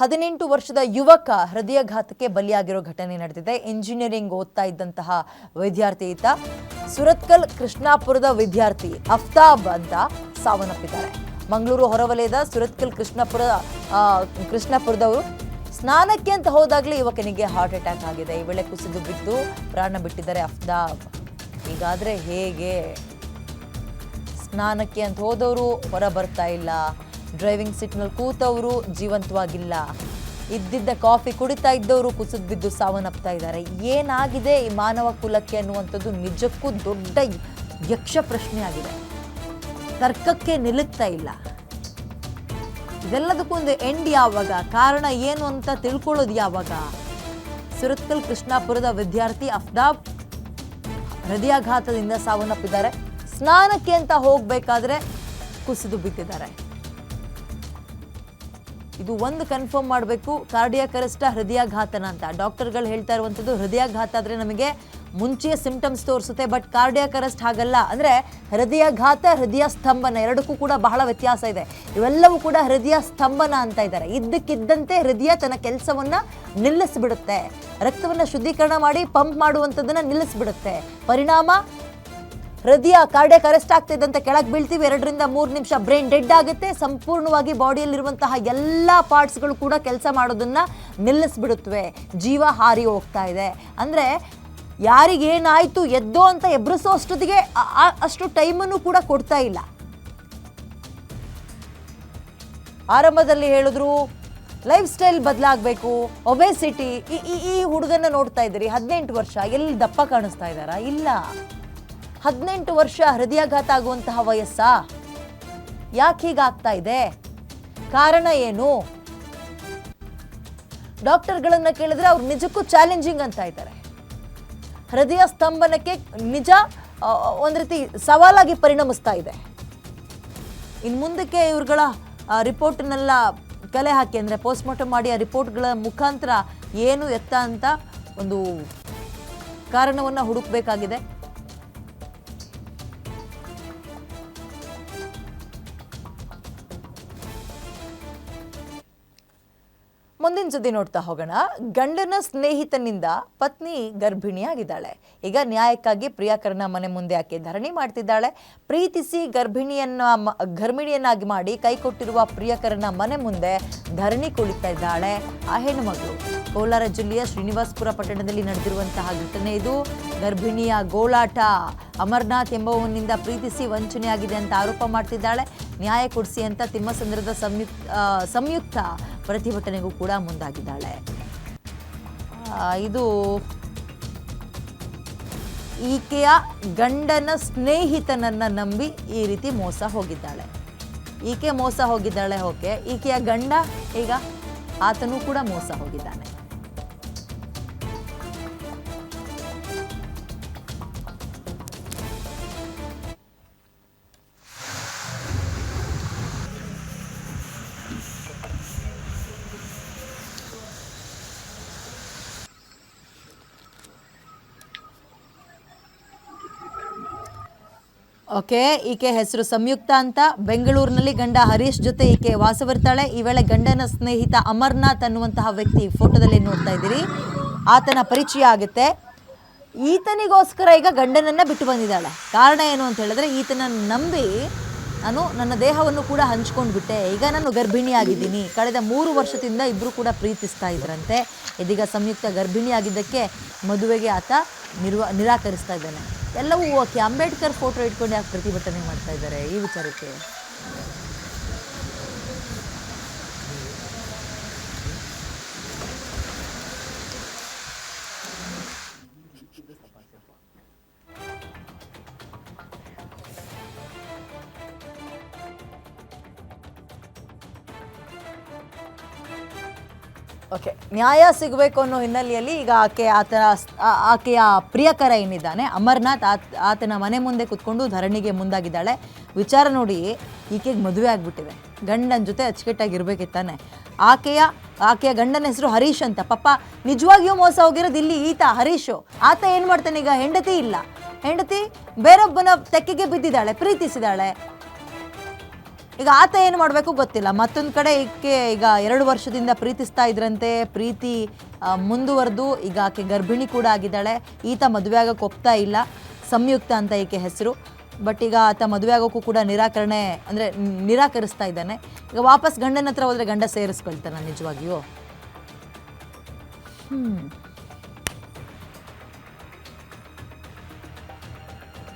ಹದಿನೆಂಟು ವರ್ಷದ ಯುವಕ ಹೃದಯಘಾತಕ್ಕೆ ಬಲಿಯಾಗಿರೋ ಘಟನೆ ನಡೆದಿದೆ. ಇಂಜಿನಿಯರಿಂಗ್ ಓದ್ತಾ ಇದ್ದಂತಹ ವಿದ್ಯಾರ್ಥಿ ಈತ ಸುರತ್ಕಲ್ ಕೃಷ್ಣಾಪುರದ ವಿದ್ಯಾರ್ಥಿ ಅಫ್ತಾಬ್ ಅಂತ ಸಾವನ್ನಪ್ಪಿದ್ದಾರೆ. ಮಂಗಳೂರು ಹೊರವಲಯದ ಸುರತ್ಕಲ್ ಕೃಷ್ಣಾಪುರ ಕೃಷ್ಣಾಪುರದವರು ಸ್ನಾನಕ್ಕೆ ಅಂತ ಹೋದಾಗಲೇ ಯುವಕನಿಗೆ ಹಾರ್ಟ್ ಅಟ್ಯಾಕ್ ಆಗಿದೆ. ಈ ವೇಳೆ ಕುಸಿದು ಬಿದ್ದು ಪ್ರಾಣ ಬಿಟ್ಟಿದ್ದಾರೆ ಅಫ್ತಾಬ್. ಹೀಗಾದ್ರೆ ಹೇಗೆ ಸ್ನಾನಕ್ಕೆ ಅಂತ ಹೋದವರು ಹೊರ ಬರ್ತಾ ಇಲ್ಲ. ಡ್ರೈವಿಂಗ್ ಸೀಟ್ನಲ್ಲಿ ಕೂತವರು ಜೀವಂತವಾಗಿಲ್ಲ. ಇದ್ದಿದ್ದ ಕಾಫಿ ಕುಡಿತಾ ಇದ್ದವರು ಕುಸಿದು ಬಿದ್ದು ಸಾವನ್ನಪ್ತಾ ಇದ್ದಾರೆ. ಏನಾಗಿದೆ ಈ ಮಾನವ ಕುಲಕ್ಕೆ ಅನ್ನುವಂಥದ್ದು ನಿಜಕ್ಕೂ ದೊಡ್ಡ ಯಕ್ಷ ಪ್ರಶ್ನೆ ಆಗಿದೆ. ತರ್ಕಕ್ಕೆ ನಿಲ್ಲುತ್ತಾ ಇಲ್ಲ. ಇದೆಲ್ಲದಕ್ಕೂ ಒಂದು ಎಂಡ್ ಯಾವಾಗ? ಕಾರಣ ಏನು ಅಂತ ತಿಳ್ಕೊಳ್ಳೋದು ಯಾವಾಗ? ಸುರತ್ಕಲ್ ಕೃಷ್ಣಾಪುರದ ವಿದ್ಯಾರ್ಥಿ ಅಫ್ದಾಬ್ ಹೃದಯಾಘಾತದಿಂದ ಸಾವನ್ನಪ್ಪಿದ್ದಾರೆ. ಸ್ನಾನಕ್ಕೆ ಅಂತ ಹೋಗಬೇಕಾದ್ರೆ ಕುಸಿದು ಬಿದ್ದಿದ್ದಾರೆ ಇದು ಒಂದು ಕನ್ಫರ್ಮ್ ಮಾಡಬೇಕು. ಕಾರ್ಡಿಯಾಕ್ ಅರೆಸ್ಟ ಹೃದಯಾಘಾತನ ಅಂತ. ಡಾಕ್ಟರ್ಗಳು ಹೇಳ್ತಾ ಇರುವಂಥದ್ದು ಹೃದಯಾಘಾತ ಆದರೆ ನಮಗೆ ಮುಂಚೆಯ ಸಿಂಪ್ಟಮ್ಸ್ ತೋರಿಸುತ್ತೆ ಬಟ್ ಕಾರ್ಡಿಯಾಕ್ ಅರೆಸ್ಟ್ ಹಾಗಲ್ಲ. ಅಂದರೆ ಹೃದಯಾಘಾತ, ಹೃದಯ ಸ್ತಂಭನ ಎರಡಕ್ಕೂ ಕೂಡ ಬಹಳ ವ್ಯತ್ಯಾಸ ಇದೆ. ಇವೆಲ್ಲವೂ ಕೂಡ ಹೃದಯ ಸ್ತಂಭನ ಅಂತ ಇದ್ದಾರೆ. ಇದ್ದಕ್ಕಿದ್ದಂತೆ ಹೃದಯ ತನ್ನ ಕೆಲಸವನ್ನು ನಿಲ್ಲಿಸಿಬಿಡುತ್ತೆ. ರಕ್ತವನ್ನು ಶುದ್ಧೀಕರಣ ಮಾಡಿ ಪಂಪ್ ಮಾಡುವಂಥದ್ದನ್ನು ನಿಲ್ಲಿಸಿಬಿಡುತ್ತೆ. ಪರಿಣಾಮ ಹೃದಯ ಕಾರ್ಡೇ ಕರೆಸ್ಟ್ ಆಗ್ತಿದ್ದಂತೆ ಕೆಳಗೆ ಬೀಳ್ತೀವಿ. ಎರಡರಿಂದ ಮೂರು ನಿಮಿಷ ಬ್ರೈನ್ ಡೆಡ್ ಆಗುತ್ತೆ. ಸಂಪೂರ್ಣವಾಗಿ ಬಾಡಿಯಲ್ಲಿರುವಂತಹ ಎಲ್ಲ ಪಾರ್ಟ್ಸ್ಗಳು ಕೂಡ ಕೆಲಸ ಮಾಡೋದನ್ನ ನಿಲ್ಲಿಸ್ಬಿಡುತ್ತವೆ. ಜೀವ ಹಾರಿ ಹೋಗ್ತಾ ಇದೆ. ಅಂದರೆ ಯಾರಿಗೇನಾಯಿತು ಎದ್ದೋ ಅಂತ ಎಬ್ರಿಸೋ ಅಷ್ಟೊತ್ತಿಗೆ ಅಷ್ಟು ಟೈಮನ್ನು ಕೂಡ ಕೊಡ್ತಾ ಇಲ್ಲ. ಆರಂಭದಲ್ಲಿ ಹೇಳಿದ್ರು, ಲೈಫ್ ಸ್ಟೈಲ್ ಬದಲಾಗಬೇಕು. ಒಬೆಸಿಟಿ, ಈ, ಈ- ಈ ಹುಡುಗನ ನೋಡ್ತಾ ಇದ್ದೀರಿ. ಹದಿನೆಂಟು ವರ್ಷ ಎಲ್ಲಿ ದಪ್ಪ ಕಾಣಿಸ್ತಾ ಇದ್ದಾರಾ? ಇಲ್ಲ. ಹದಿನೆಂಟು ವರ್ಷ ಹೃದಯಾಘಾತ ಆಗುವಂತಹ ವಯಸ್ಸಾ? ಯಾಕೆ ಹೀಗಾಗ್ತಾ ಇದೆ? ಕಾರಣ ಏನು? ಡಾಕ್ಟರ್ಗಳನ್ನು ಕೇಳಿದ್ರೆ ಅವ್ರು ನಿಜಕ್ಕೂ ಚಾಲೆಂಜಿಂಗ್ ಅಂತ ಇದ್ದಾರೆ. ಹೃದಯ ಸ್ತಂಭನಕ್ಕೆ ನಿಜ ಒಂದು ರೀತಿ ಸವಾಲಾಗಿ ಪರಿಣಮಿಸ್ತಾ ಇದೆ. ಇನ್ನು ಮುಂದಕ್ಕೆ ಇವ್ರುಗಳ ರಿಪೋರ್ಟ್ನೆಲ್ಲ ಕಲೆ ಹಾಕಿ, ಅಂದರೆ ಪೋಸ್ಟ್ಮಾರ್ಟಮ್ ಮಾಡಿ ಆ ರಿಪೋರ್ಟ್ಗಳ ಮುಖಾಂತರ ಏನು ಎತ್ತ ಅಂತ ಒಂದು ಕಾರಣವನ್ನು ಹುಡುಕಬೇಕಾಗಿದೆ. ಮುಂದಿನ ಸುದ್ದಿ ನೋಡ್ತಾ ಹೋಗೋಣ. ಗಂಡನ ಸ್ನೇಹಿತನಿಂದ ಪತ್ನಿ ಗರ್ಭಿಣಿಯಾಗಿದ್ದಾಳೆ. ಈಗ ನ್ಯಾಯಕ್ಕಾಗಿ ಪ್ರಿಯಕರನ ಮನೆ ಮುಂದೆ ಆಕೆ ಧರಣಿ ಮಾಡ್ತಿದ್ದಾಳೆ. ಪ್ರೀತಿಸಿ ಗರ್ಭಿಣಿಯನ್ನ ಗರ್ಭಿಣಿಯನ್ನಾಗಿ ಮಾಡಿ ಕೈ ಕೊಟ್ಟಿರುವ ಪ್ರಿಯಕರನ ಮನೆ ಮುಂದೆ ಧರಣಿ ಕುಳಿತಾ ಇದ್ದಾಳೆ. ಆ ಹೆಣ್ಣುಮಗಳು ಕೋಲಾರ ಜಿಲ್ಲೆಯ ಶ್ರೀನಿವಾಸಪುರ ಪಟ್ಟಣದಲ್ಲಿ ನಡೆದಿರುವಂತಹ ಘಟನೆ ಇದು. ಗರ್ಭಿಣಿಯ ಗೋಳಾಟ. ಅಮರ್ನಾಥ್ ಎಂಬುವನಿಂದ ಪ್ರೀತಿಸಿ ವಂಚನೆಯಾಗಿದೆ ಅಂತ ಆರೋಪ ಮಾಡ್ತಿದ್ದಾಳೆ. ನ್ಯಾಯ ಕೊಡಿಸಿ ಅಂತ ತಿಮ್ಮಸಂದ್ರದ ಸಂಯುಕ್ತ ಸಂಯುಕ್ತ ಪ್ರತಿಭಟನೆಗೂ ಕೂಡ ಮುಂದಾಗಿದ್ದಾಳೆ. ಇದು ಈಕೆಯ ಗಂಡನ ಸ್ನೇಹಿತನನ್ನ ನಂಬಿ ಈ ರೀತಿ ಮೋಸ ಹೋಗಿದ್ದಾಳೆ. ಈಕೆ ಮೋಸ ಹೋಗಿದ್ದಾಳೆ ಓಕೆ, ಈಕೆಯ ಗಂಡ ಈಗ ಆತನೂ ಕೂಡ ಮೋಸ ಹೋಗಿದ್ದಾನೆ. ಓಕೆ, ಈಕೆ ಹೆಸರು ಸಂಯುಕ್ತ ಅಂತ. ಬೆಂಗಳೂರಿನಲ್ಲಿ ಗಂಡ ಹರೀಶ್ ಜೊತೆ ಈಕೆ ವಾಸವಿರ್ತಾಳೆ. ಈ ವೇಳೆ ಗಂಡನ ಸ್ನೇಹಿತ ಅಮರ್ನಾಥ್ ಅನ್ನುವಂತಹ ವ್ಯಕ್ತಿ ಫೋಟೋದಲ್ಲಿ ನೋಡ್ತಾ ಇದ್ದೀರಿ. ಆತನ ಪರಿಚಯ ಆಗುತ್ತೆ. ಈತನಿಗೋಸ್ಕರ ಈಗ ಗಂಡನನ್ನ ಬಿಟ್ಟು ಬಂದಿದ್ದಾಳೆ. ಕಾರಣ ಏನು ಅಂತ ಹೇಳಿದ್ರೆ ಈತನ ನಂಬಿ ನಾನು ನನ್ನ ದೇಹವನ್ನು ಕೂಡ ಹಂಚ್ಕೊಂಡು ಬಿಟ್ಟೆ ಈಗ ನಾನು ಗರ್ಭಿಣಿಯಾಗಿದ್ದೀನಿ. ಕಳೆದ ಮೂರು ವರ್ಷದಿಂದ ಇಬ್ಬರು ಕೂಡ ಪ್ರೀತಿಸ್ತಾ ಇದ್ರಂತೆ. ಇದೀಗ ಸಂಯುಕ್ತ ಗರ್ಭಿಣಿಯಾಗಿದ್ದಕ್ಕೆ ಮದುವೆಗೆ ಆತ ನಿರ್ವ ನಿರಾಕರಿಸ್ತಾ ಇದ್ದಾನೆ. ಎಲ್ಲವೂ ಓಕೆ. ಅಂಬೇಡ್ಕರ್ ಫೋಟೋ ಇಟ್ಕೊಂಡು ಯಾಕೆ ಪ್ರತಿಭಟನೆ ಮಾಡ್ತಾ ಇದ್ದಾರೆ? ಈ ವಿಚಾರಕ್ಕೆ. ಓಕೆ ನ್ಯಾಯ ಸಿಗಬೇಕು ಅನ್ನೋ ಹಿನ್ನೆಲೆಯಲ್ಲಿ ಈಗ ಆಕೆ ಆತನ ಆಕೆಯ ಪ್ರಿಯಕರ ಏನಿದ್ದಾನೆ, ಅಮರ್ನಾಥ್ ಆತ್, ಆತನ ಮನೆ ಮುಂದೆ ಕುತ್ಕೊಂಡು ಧರಣಿಗೆ ಮುಂದಾಗಿದ್ದಾಳೆ. ವಿಚಾರ ನೋಡಿ ಈಕೆಗೆ ಮದುವೆ ಆಗಿಬಿಟ್ಟಿದೆ. ಗಂಡನ ಜೊತೆ ಅಚ್ಚುಕಟ್ಟಾಗಿರ್ಬೇಕಿತ್ತಾನೆ. ಆಕೆಯ ಆಕೆಯ ಗಂಡನ ಹೆಸರು ಹರೀಶ್ ಅಂತ. ಪಾಪ, ನಿಜವಾಗಿಯೂ ಮೋಸ ಹೋಗಿರೋದು ಇಲ್ಲಿ ಈತ, ಹರೀಶು. ಆತ ಏನು ಮಾಡ್ತಾನೆ ಈಗ? ಹೆಂಡತಿ ಇಲ್ಲ. ಹೆಂಡತಿ ಬೇರೊಬ್ಬನ ತೆಕ್ಕೆಗೆ ಬಿದ್ದಿದ್ದಾಳೆ, ಪ್ರೀತಿಸಿದಾಳೆ. ಈಗ ಆತ ಏನು ಮಾಡಬೇಕು ಗೊತ್ತಿಲ್ಲ. ಮತ್ತೊಂದು ಕಡೆ ಈಕೆ ಈಗ ಎರಡು ವರ್ಷದಿಂದ ಪ್ರೀತಿಸ್ತಾ ಇದ್ರಂತೆ. ಪ್ರೀತಿ ಮುಂದುವರೆದು. ಈಗ ಆಕೆ ಗರ್ಭಿಣಿ ಕೂಡ ಆಗಿದ್ದಾಳೆ. ಈತ ಮದುವೆ ಆಗಕ್ಕೆ ಒಪ್ತಾ ಇಲ್ಲ. ಸಂಯುಕ್ತ ಅಂತ ಈಕೆ ಹೆಸರು. ಬಟ್ ಈಗ ಆತ ಮದುವೆ ಆಗೋಕ್ಕೂ ಕೂಡ ನಿರಾಕರಣೆ, ಅಂದರೆ ನಿರಾಕರಿಸ್ತಾ ಇದ್ದಾನೆ. ಈಗ ವಾಪಸ್ ಗಂಡನ ಹತ್ರ ಹೋದರೆ ಗಂಡ ಸೇರಿಸ್ಕೊಳ್ತಾನೆ ನಿಜವಾಗಿಯೂ? ಹ್ಞೂ